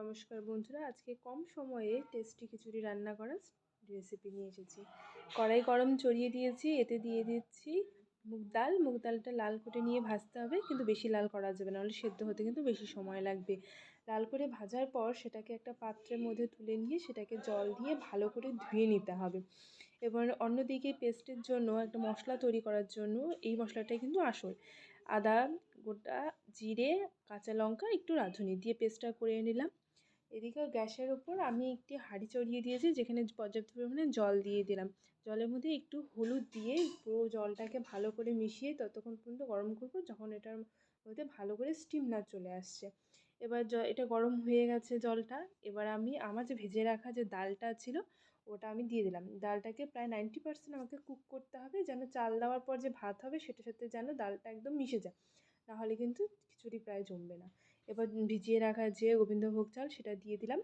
নমস্কার বন্ধুরা, আজকে কম সময়ে টেস্টি খিচুড়ি রান্না করার রেসিপি নিয়ে এসেছি। কড়াই গরম চড়িয়ে দিয়েছি, এতে দিয়ে দিচ্ছি মুগ ডাল। মুগ ডালটা লাল করে নিয়ে ভাজতে হবে, কিন্তু বেশি লাল করা যাবে না হলে সেদ্ধ হতে কিন্তু বেশি সময় লাগবে। লাল করে ভাজার পর সেটাকে একটা পাত্রের মধ্যে তুলে নিয়ে সেটাকে জল দিয়ে ভালো করে ধুয়ে নিতে হবে। এবার অন্যদিকে পেস্টের জন্য একটা মশলা তৈরি করার জন্য এই মশলাটাই কিন্তু আসল। আদা, গোটা, জিরে, কাঁচা লঙ্কা একটু রাঁধুনি দিয়ে পেস্টটা করে নিলাম। এদিকে গ্যাসের ওপর আমি একটি হাঁড়ি চড়িয়ে দিয়েছি যেখানে পর্যাপ্ত পরিমাণে জল দিয়ে দিলাম। জলের মধ্যে একটু হলুদ দিয়ে পুরো জলটাকে ভালো করে মিশিয়ে ততক্ষণ পর্যন্ত গরম করব যখন এটার মধ্যে ভালো করে স্টিম না চলে আসছে। এবার এটা গরম হয়ে গেছে জলটা। এবার আমি আমার যে ভেজে রাখা যে ডালটা ছিল ওটা আমি দিয়ে দিলাম। ডালটাকে প্রায় নাইনটি পার্সেন্ট আমাকে কুক করতে হবে, যেন চাল দেওয়ার পর যে ভাত হবে সেটার সাথে যেন ডালটা একদম মিশে যায়। নাহলে কিন্তু খিচুড়ি প্রায় জমবে না। এবার ভিজিয়ে রাখা যে গোবিন্দভোগ চাল সেটা দিয়ে দিলাম।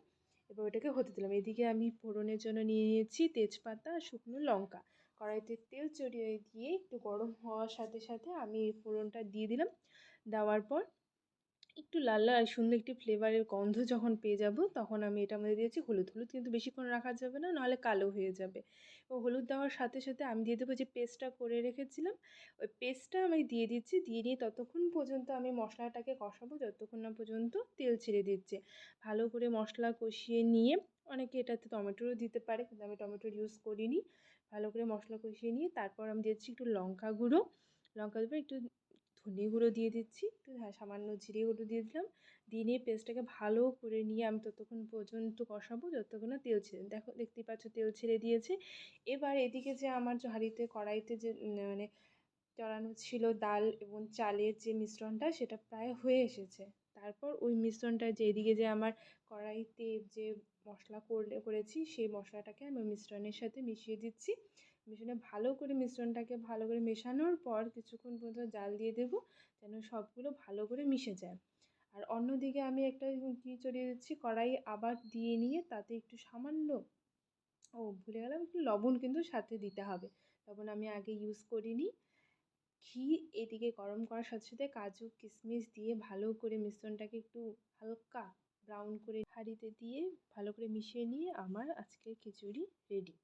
এবার ওটাকে হতে দিলাম। এদিকে আমি ফোড়নের জন্য নিয়ে নিয়েছি তেজপাতা, শুকনো লঙ্কা। কড়াইতে তেল চড়িয়ে দিয়ে একটু গরম হওয়ার সাথে সাথে আমি ফোড়নটা দিয়ে দিলাম। দেওয়ার পর একটু লাল লাল সুন্দর একটি ফ্লেভারের গন্ধ যখন পেয়ে যাব, তখন আমি এটার মধ্যে দিয়েছি হলুদ। হলুদ কিন্তু বেশিক্ষণ রাখা যাবে না, নাহলে কালো হয়ে যাবে। ও হলুদ দেওয়ার সাথে সাথে আমি দিয়ে দেবো যে পেস্টটা করে রেখেছিলাম, ওই পেস্টটা আমি দিয়ে দিচ্ছি, দিয়ে নিয়ে ততক্ষণ পর্যন্ত আমি মশলাটাকে কষাবো, যতক্ষণ না পর্যন্ত তেল ছেড়ে দিচ্ছে। ভালো করে মশলা কষিয়ে নিয়ে, অনেকে এটাতে টমেটোরও দিতে পারে, কিন্তু আমি টমেটোর ইউজ করিনি। ভালো করে মশলা কষিয়ে নিয়ে, তারপর আমি দিচ্ছি একটু লঙ্কা গুঁড়ো। লঙ্কা দেবো একটু ধনে গুঁড়ো দিয়ে দিচ্ছি। হ্যাঁ সামান্য জিরে গুঁড়ো দিয়ে দিলাম। দিয়ে নিয়ে পেস্টটাকে ভালো করে নিয়ে আমি ততক্ষণ পর্যন্ত কষাবো, যতক্ষণ না তেল ছেড়ে, দেখো, দেখতেই পাচ্ছ তেল ছেড়ে দিয়েছে। এবার এদিকে যে আমার হাঁড়িতে, কড়াইতে যে মানে চড়ানো ছিল ডাল এবং চালের যে মিশ্রণটা, সেটা প্রায় হয়ে এসেছে। তারপর ওই মিশ্রণটা যে এদিকে যে আমার কড়াইতে যে মশলা করলে, করেছি, সেই মশলাটাকে আমি মিশ্রণের সাথে মিশিয়ে দিচ্ছি। মিশিয়ে ভালো করে মিশ্রণটাকে ভালো করে মেশানোর পর কিছুক্ষণ পর্যন্ত জাল দিয়ে দেবো, যেন সবগুলো ভালো করে মিশে যায়। আর অন্যদিকে আমি একটা কী চড়িয়ে দিচ্ছি কড়াই আবার দিয়ে নিয়ে তাতে একটু সামান্য, ও ভুলে গেলাম, একটু লবণ কিন্তু সাথে দিতে হবে। লবণ আমি আগে ইউজ করিনি। ঘি এদিকে গরম করার সাথে সাথে কাজু, কিশমিশ দিয়ে ভালো করে মিশ্রণটাকে একটু হালকা ব্রাউন করে হাঁড়িতে দিয়ে ভালো করে মিশিয়ে নিয়ে আমার আজকের খিচুড়ি রেডি